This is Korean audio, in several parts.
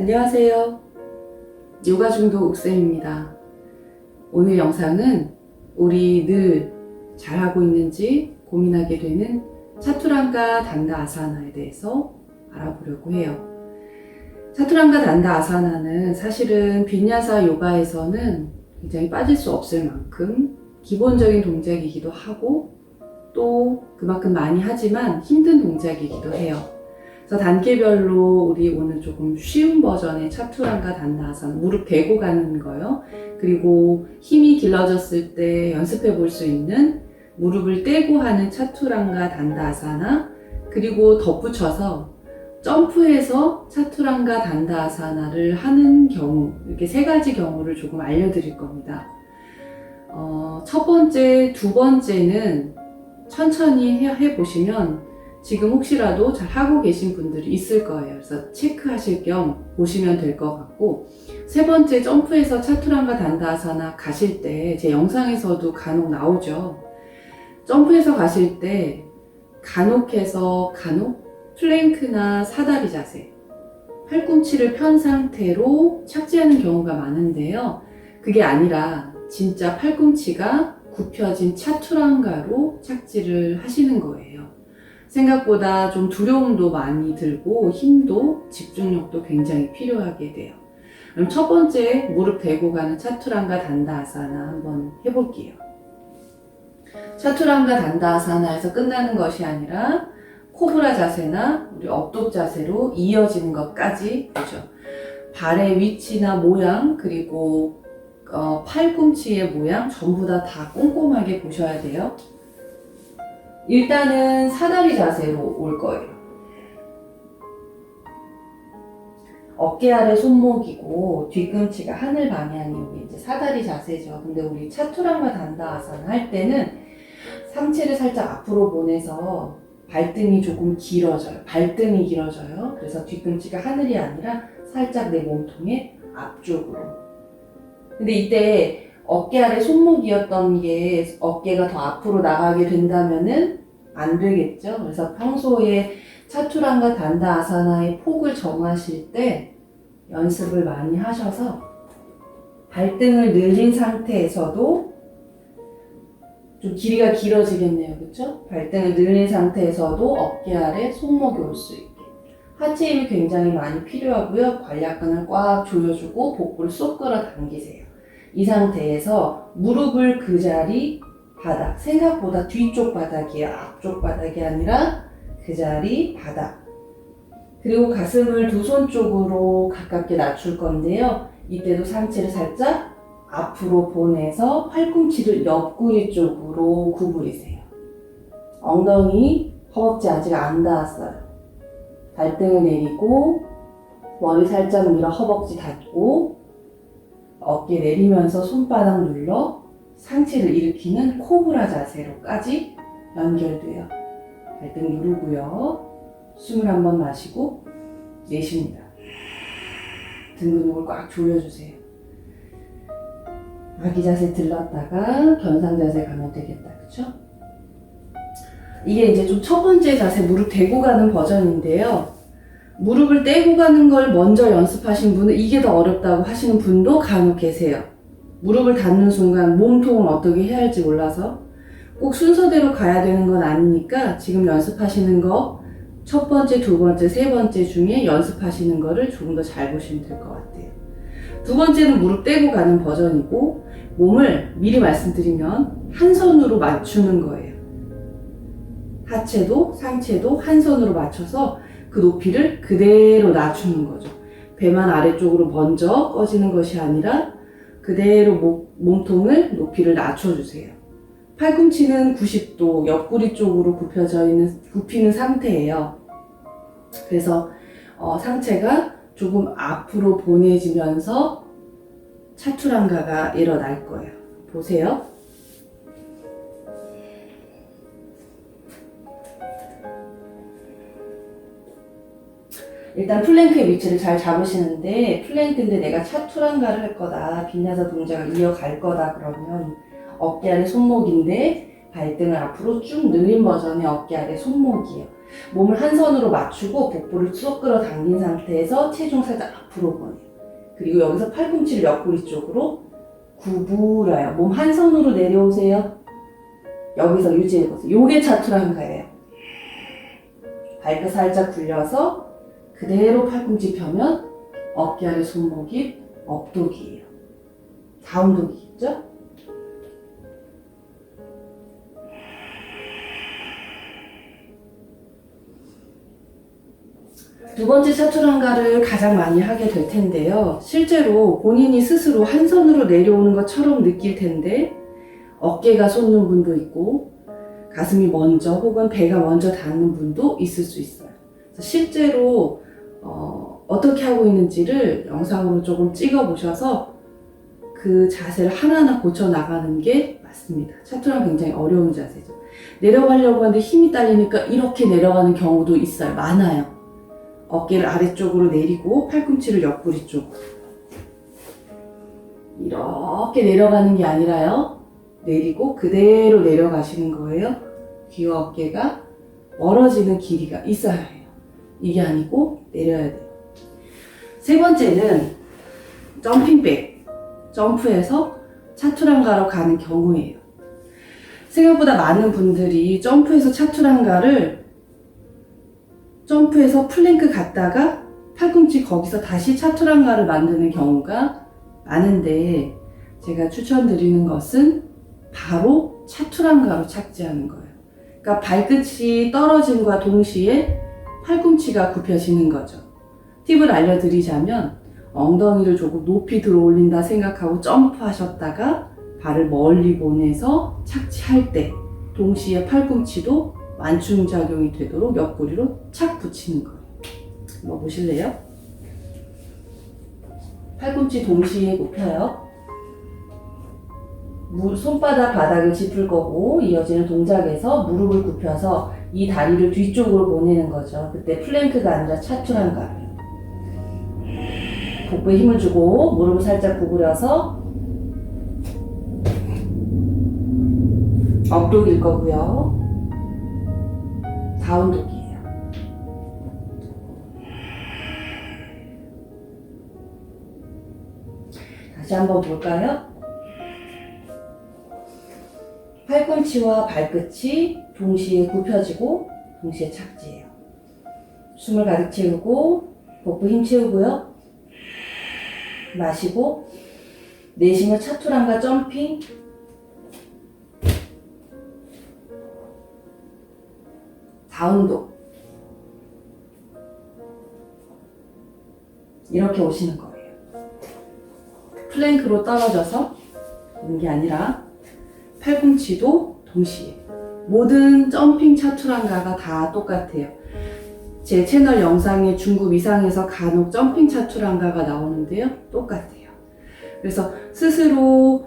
안녕하세요. 요가 중독 옥쌤입니다. 오늘 영상은 우리 늘 잘하고 있는지 고민하게 되는 차투랑가 단다 아사나에 대해서 알아보려고 해요. 차투랑가 단다 아사나는 사실은 빈야사 요가에서는 굉장히 빠질 수 없을 만큼 기본적인 동작이기도 하고 또 그만큼 많이 하지만 힘든 동작이기도 해요. 그래서 단계별로 우리 오늘 조금 쉬운 버전의 차투랑가 단다아사나 무릎 대고 가는 거요. 그리고 힘이 길러졌을 때 연습해 볼 수 있는 무릎을 떼고 하는 차투랑가 단다아사나 그리고 덧붙여서 점프해서 차투랑가 단다아사나를 하는 경우 이렇게 세 가지 경우를 조금 알려드릴 겁니다. 어, 첫 번째, 두 번째는 천천히 해, 해보시면 지금 혹시라도 잘 하고 계신 분들이 있을 거예요. 그래서 체크하실 겸 보시면 될 것 같고 세 번째 점프에서 차투랑과 단다아사나 가실 때 제 영상에서도 간혹 나오죠. 점프해서 가실 때 간혹해서 간혹 플랭크나 사다리 자세 팔꿈치를 편 상태로 착지하는 경우가 많은데요. 그게 아니라 진짜 팔꿈치가 굽혀진 차투랑가로 착지를 하시는 거예요. 생각보다 좀 두려움도 많이 들고 힘도 집중력도 굉장히 필요하게 돼요. 그럼 첫 번째 무릎 대고 가는 차투랑가 단다아사나 한번 해볼게요. 차투랑가 단다아사나에서 끝나는 것이 아니라 코브라 자세나 우리 업독 자세로 이어지는 것까지 보죠. 발의 위치나 모양 그리고 어, 팔꿈치의 모양 전부 다 다 꼼꼼하게 보셔야 돼요. 일단은 사다리 자세로 올 거예요. 어깨 아래 손목이고 뒤꿈치가 하늘 방향이 여기 이제 사다리 자세죠. 근데 우리 차투랑과 단다 아사나 할 때는 상체를 살짝 앞으로 보내서 발등이 조금 길어져요. 발등이 길어져요. 그래서 뒤꿈치가 하늘이 아니라 살짝 내 몸통의 앞쪽으로. 근데 이때 어깨 아래 손목이었던 게 어깨가 더 앞으로 나가게 된다면은 안 되겠죠. 그래서 평소에 차투랑과 단다 아사나의 폭을 정하실 때 연습을 많이 하셔서 발등을 늘린 상태에서도 좀 길이가 길어지겠네요. 그렇죠? 발등을 늘린 상태에서도 어깨 아래 손목이 올 수 있게. 하체 힘이 굉장히 많이 필요하고요. 관략근을 꽉 조여주고 복부를 쏙 끌어당기세요. 이 상태에서 무릎을 그 자리 바닥 생각보다 뒤쪽 바닥이에요 앞쪽 바닥이 아니라 그 자리 바닥. 그리고 가슴을 두 손 쪽으로 가깝게 낮출 건데요. 이때도 상체를 살짝 앞으로 보내서 팔꿈치를 옆구리 쪽으로 구부리세요. 엉덩이 허벅지 아직 안 닿았어요. 발등을 내리고 머리 살짝 밀어 허벅지 닫고 어깨 내리면서 손바닥 눌러 상체를 일으키는 코브라 자세로까지 연결돼요. 발등 누르고요. 숨을 한 번 마시고 내쉽니다. 등 근육을 꽉 조여주세요. 아기 자세 들렀다가 견상 자세 가면 되겠다. 그쵸? 이게 이제 좀 첫 번째 자세 무릎 대고 가는 버전인데요. 무릎을 떼고 가는 걸 먼저 연습하신 분은 이게 더 어렵다고 하시는 분도 간혹 계세요. 무릎을 닿는 순간 몸통을 어떻게 해야 할지 몰라서 꼭 순서대로 가야 되는 건 아니니까 지금 연습하시는 거 첫 번째, 두 번째, 세 번째 중에 연습하시는 거를 조금 더 잘 보시면 될 것 같아요. 두 번째는 무릎 떼고 가는 버전이고 몸을 미리 말씀드리면 한 손으로 맞추는 거예요. 하체도 상체도 한 손으로 맞춰서 그 높이를 그대로 낮추는 거죠. 배만 아래쪽으로 먼저 꺼지는 것이 아니라 그대로 목, 몸통을 높이를 낮춰주세요. 팔꿈치는 90도 옆구리 쪽으로 굽혀져 있는, 굽히는 상태예요. 그래서 어, 상체가 조금 앞으로 보내지면서 차투랑가가 일어날 거예요. 보세요. 일단 플랭크의 위치를 잘 잡으시는데 플랭크인데 내가 차투랑가를 할 거다 빈야사 동작을 이어갈 거다 그러면 어깨 아래 손목인데 발등을 앞으로 쭉 늘린 버전의 어깨 아래 손목이에요. 몸을 한 손으로 맞추고 복부를 쭉 끌어당긴 상태에서 체중 살짝 앞으로 보내요. 그리고 여기서 팔꿈치를 옆구리 쪽으로 구부려요. 몸 한 손으로 내려오세요. 여기서 유지해보세요. 요게 차투랑가예요. 발끝 살짝 굴려서 그대로 팔꿈치 펴면 어깨 아래 손목이 업독이에요. 다운독이겠죠? 두 번째 차투랑가를 가장 많이 하게 될 텐데요. 실제로 본인이 스스로 한 손으로 내려오는 것처럼 느낄 텐데 어깨가 솟는 분도 있고 가슴이 먼저 혹은 배가 먼저 닿는 분도 있을 수 있어요. 실제로 어, 어떻게 하고 있는지를 영상으로 조금 찍어 보셔서 그 자세를 하나하나 고쳐 나가는 게 맞습니다. 차투랑 굉장히 어려운 자세죠. 내려가려고 하는데 힘이 딸리니까 이렇게 내려가는 경우도 있어요. 많아요. 어깨를 아래쪽으로 내리고 팔꿈치를 옆구리 쪽으로 이렇게 내려가는 게 아니라요. 내리고 그대로 내려가시는 거예요. 귀와 어깨가 멀어지는 길이가 있어야 해요. 이게 아니고 내려야 돼요. 세 번째는 점핑백. 점프해서 차투랑가로 가는 경우예요. 생각보다 많은 분들이 점프해서 차투랑가를 점프해서 플랭크 갔다가 팔꿈치 거기서 다시 차투랑가를 만드는 경우가 많은데 제가 추천드리는 것은 바로 차투랑가로 착지하는 거예요. 그러니까 발끝이 떨어짐과 동시에 팔꿈치가 굽혀지는 거죠. 팁을 알려드리자면 엉덩이를 조금 높이 들어 올린다 생각하고 점프하셨다가 발을 멀리 보내서 착지할 때 동시에 팔꿈치도 완충작용이 되도록 옆구리로 착 붙이는 거예요. 한번 보실래요? 팔꿈치 동시에 굽혀요. 무- 손바닥 바닥을 짚을 거고 이어지는 동작에서 무릎을 굽혀서 이 다리를 뒤쪽으로 보내는 거죠. 그때 플랭크가 아니라 차투랑가. 복부에 힘을 주고 무릎을 살짝 구부려서 업독일 거고요. 다운독이에요. 다시 한번 볼까요? 팔꿈치와 발끝이 동시에 굽혀지고 동시에 착지해요. 숨을 가득 채우고 복부 힘 채우고요. 마시고 내쉬며 차투랑과 점핑 다운도 이렇게 오시는 거예요. 플랭크로 떨어져서 오는 게 아니라 팔꿈치도 동시에 모든 점핑 차투랑가가 다 똑같아요. 제 채널 영상에 중급 이상에서 간혹 점핑 차투랑가가 나오는데요. 똑같아요. 그래서 스스로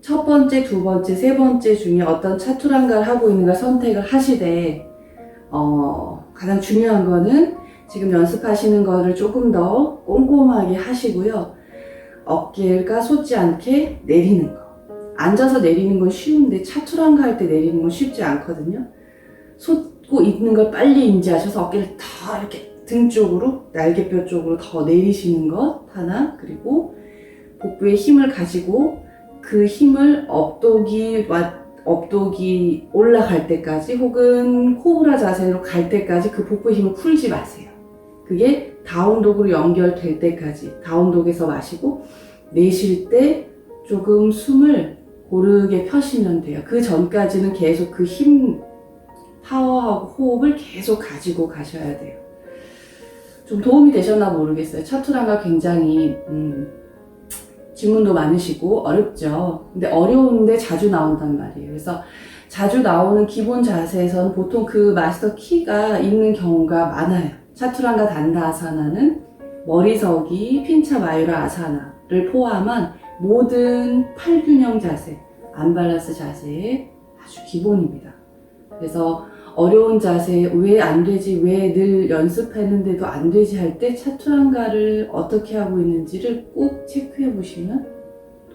첫 번째, 두 번째, 세 번째 중에 어떤 차투랑가를 하고 있는가 선택을 하시되 어, 가장 중요한 거는 지금 연습하시는 거를 조금 더 꼼꼼하게 하시고요. 어깨가 솟지 않게 내리는 거. 앉아서 내리는 건 쉬운데 차투랑가 할 때 내리는 건 쉽지 않거든요. 솟고 있는 걸 빨리 인지하셔서 어깨를 더 이렇게 등 쪽으로, 날개뼈 쪽으로 더 내리시는 것 하나. 그리고 복부에 힘을 가지고 그 힘을 업독이 와- 업독이 올라갈 때까지 혹은 코브라 자세로 갈 때까지 그 복부의 힘을 풀지 마세요. 그게 다운독으로 연결될 때까지 다운독에서 마시고 내쉴 때 조금 숨을 고르게 펴시면 돼요. 그 전까지는 계속 그 힘, 파워하고 호흡을 계속 가지고 가셔야 돼요. 좀 도움이 되셨나 모르겠어요. 차투랑가 굉장히 음, 질문도 많으시고 어렵죠. 근데 어려운데 자주 나온단 말이에요. 그래서 자주 나오는 기본 자세에서는 보통 그 마스터 키가 있는 경우가 많아요. 차투랑가 단다 아사나는 머리석이 핀차 마유라 아사나를 포함한 모든 팔균형 자세, 안발라스 자세의 아주 기본입니다. 그래서 어려운 자세 왜 안 되지 왜 늘 연습했는데도 안 되지 할 때 차투랑가를 어떻게 하고 있는지를 꼭 체크해 보시면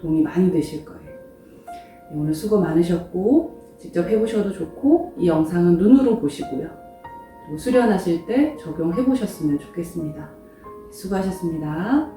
도움이 많이 되실 거예요. 네, 오늘 수고 많으셨고 직접 해보셔도 좋고 이 영상은 눈으로 보시고요. 수련하실 때 적용해 보셨으면 좋겠습니다. 수고하셨습니다.